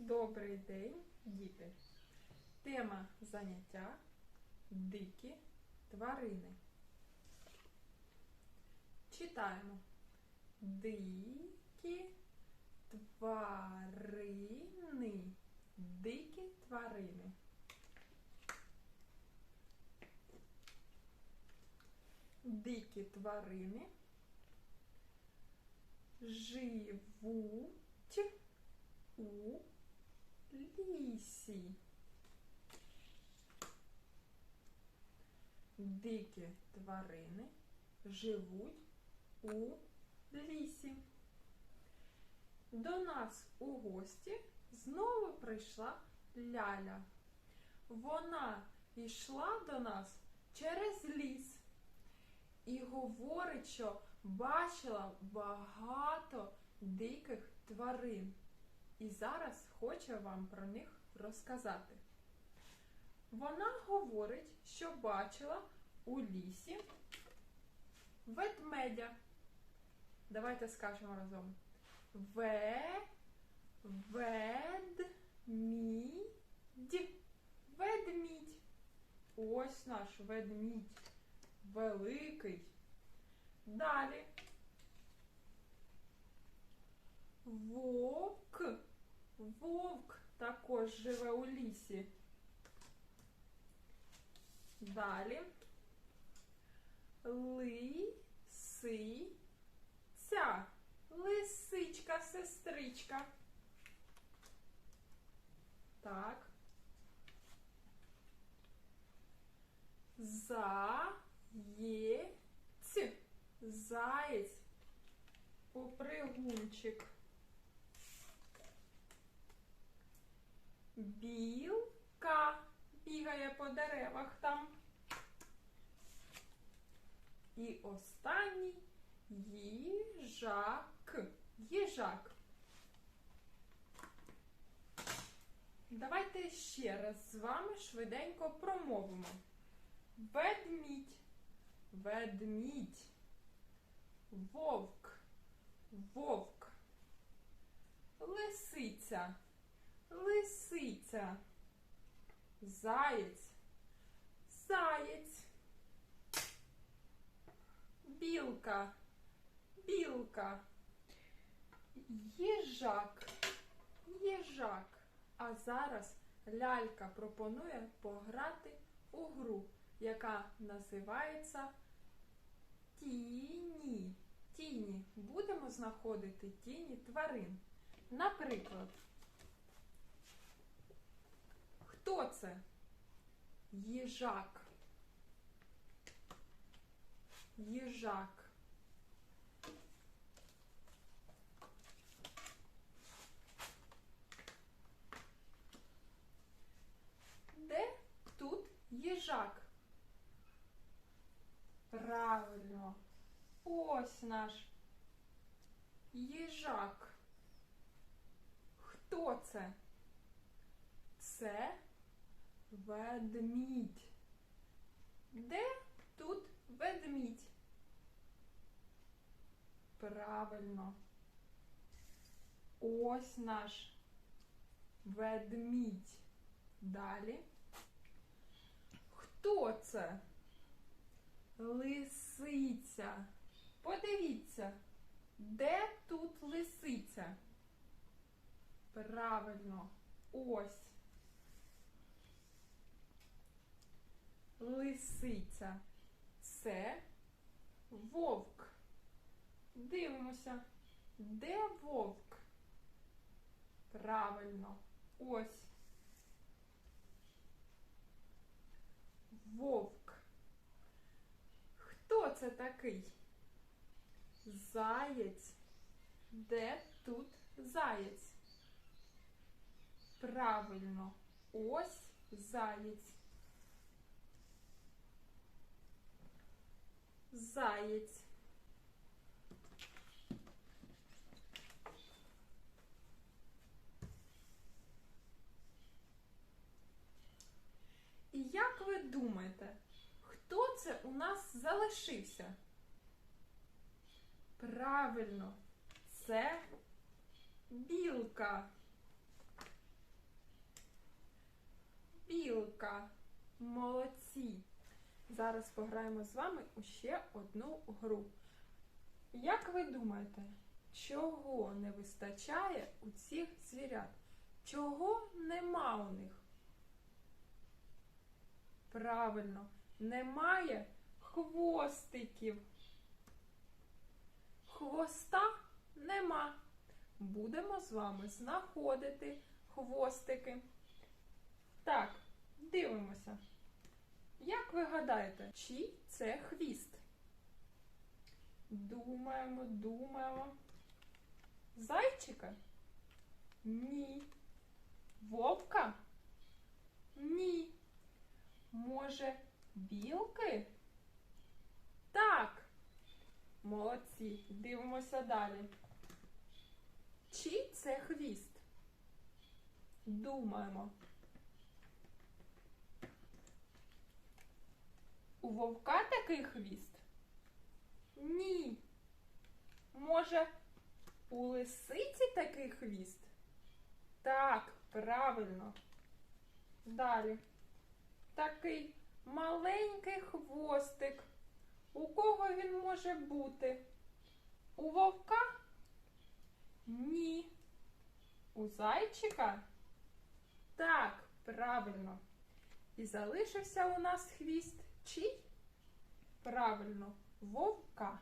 Добрий день, діти. Тема заняття дикі тварини. Читаємо. Дикі тварини. Дикі тварини. Дикі тварини живуть у лісі. Дикі тварини живуть у лісі. До нас у гості знову прийшла Ляля. Вона йшла до нас через ліс і говорить, що бачила багато диких тварин. І зараз хоче вам про них розказати. Вона говорить, що бачила у лісі ведмедя. Давайте скажемо разом. Ве, ведмідь. Ведмідь. Ось наш ведмідь. Великий. Далі. Вовк. Вовк також живе у лісі. Далі. Лисиця. Лисичка, сестричка. Так. Заєць. Заєць. Попригунчик. Білка бігає по деревах там. І останній їжак. Їжак. Давайте ще раз з вами швиденько промовимо. Ведмідь, ведмідь, вовк, вовк, лисиця, лисиця, заєць, заєць, білка, білка, їжак, їжак. А зараз лялька пропонує пограти у гру, яка називається Тіні. Тіні. Будемо знаходити тіні тварин. Наприклад, хто це? Їжак. Їжак. Де тут їжак? Правильно. Ось наш їжак. Хто це? Це ведмідь. Де тут ведмідь? Правильно. Ось наш ведмідь. Далі. Хто це? Лисиця. Подивіться, де тут лисиця? Правильно, ось. Лисиця. Це вовк. Дивимося, де вовк? Правильно, ось. Вовк. Хто це такий? Заєць. Де тут заєць? Правильно, ось заєць. Заєць. І як ви думаєте, хто це у нас залишився? Правильно, це білка. білка. Молодці. Зараз пограємо з вами у ще одну гру. Як ви думаєте, чого не вистачає у цих звірят? Чого нема у них? Правильно, немає хвостиків. Хвоста нема. Будемо з вами знаходити хвостики. Так, дивимося. Як ви гадаєте, чий це хвіст? Думаємо, думаємо. Зайчика? Ні. Вовка? Ні. Може, білки? Так. Молодці. Дивимося далі. Чий це хвіст? Думаємо. У вовка такий хвіст? Ні. Може, у лисиці такий хвіст? Так, правильно. Далі. Такий маленький хвостик. У кого він може бути? У вовка? Ні. У зайчика? Так, правильно. І залишився у нас хвіст чий? Правильно, вовка.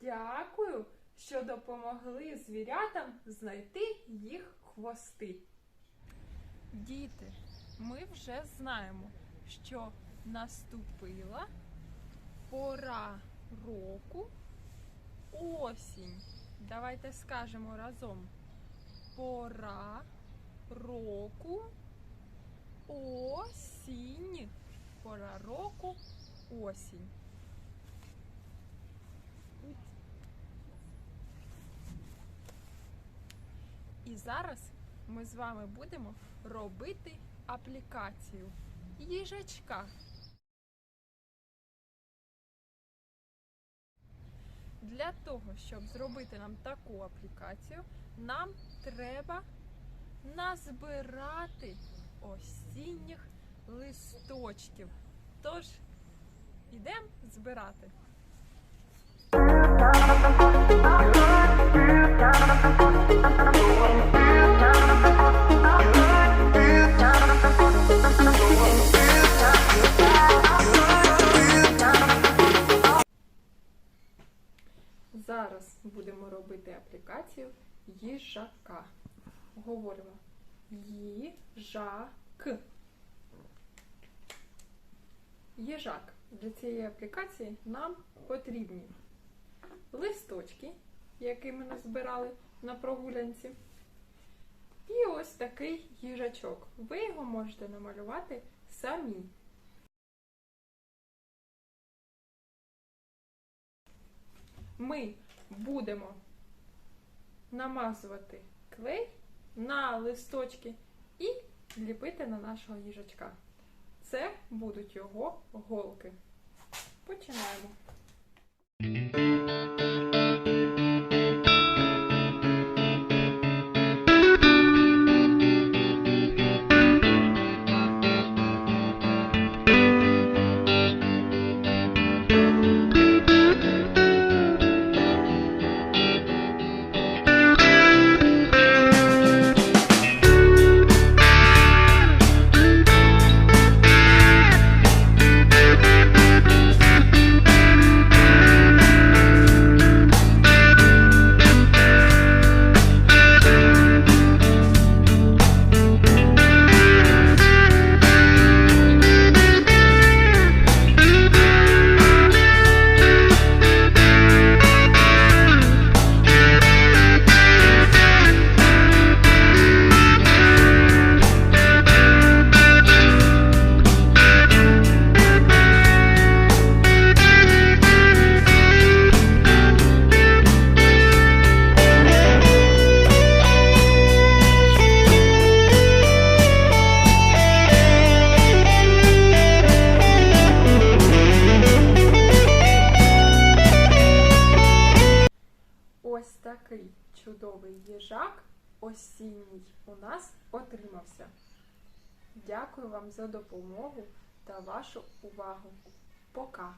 Дякую, що допомогли звірятам знайти їх хвости. Діти, ми вже знаємо, що наступила пора року осінь. Давайте скажемо разом. Пора року осінь. Пора року осінь. І зараз ми з вами будемо робити аплікацію їжачка. Для того, щоб зробити нам таку аплікацію, нам треба назбирати осінніх листочків. Тож, ідемо збирати. Зараз будемо робити аплікацію їжака. Говоримо їжак. Їжак. Для цієї аплікації нам потрібні листочки, які ми назбирали на прогулянці. І ось такий їжачок. Ви його можете намалювати самі. Ми будемо намазувати клей на листочки і ліпити на нашого їжачка. Це будуть його голки. Починаємо. У нас отримався. Дякую вам за допомогу та вашу увагу. Пока!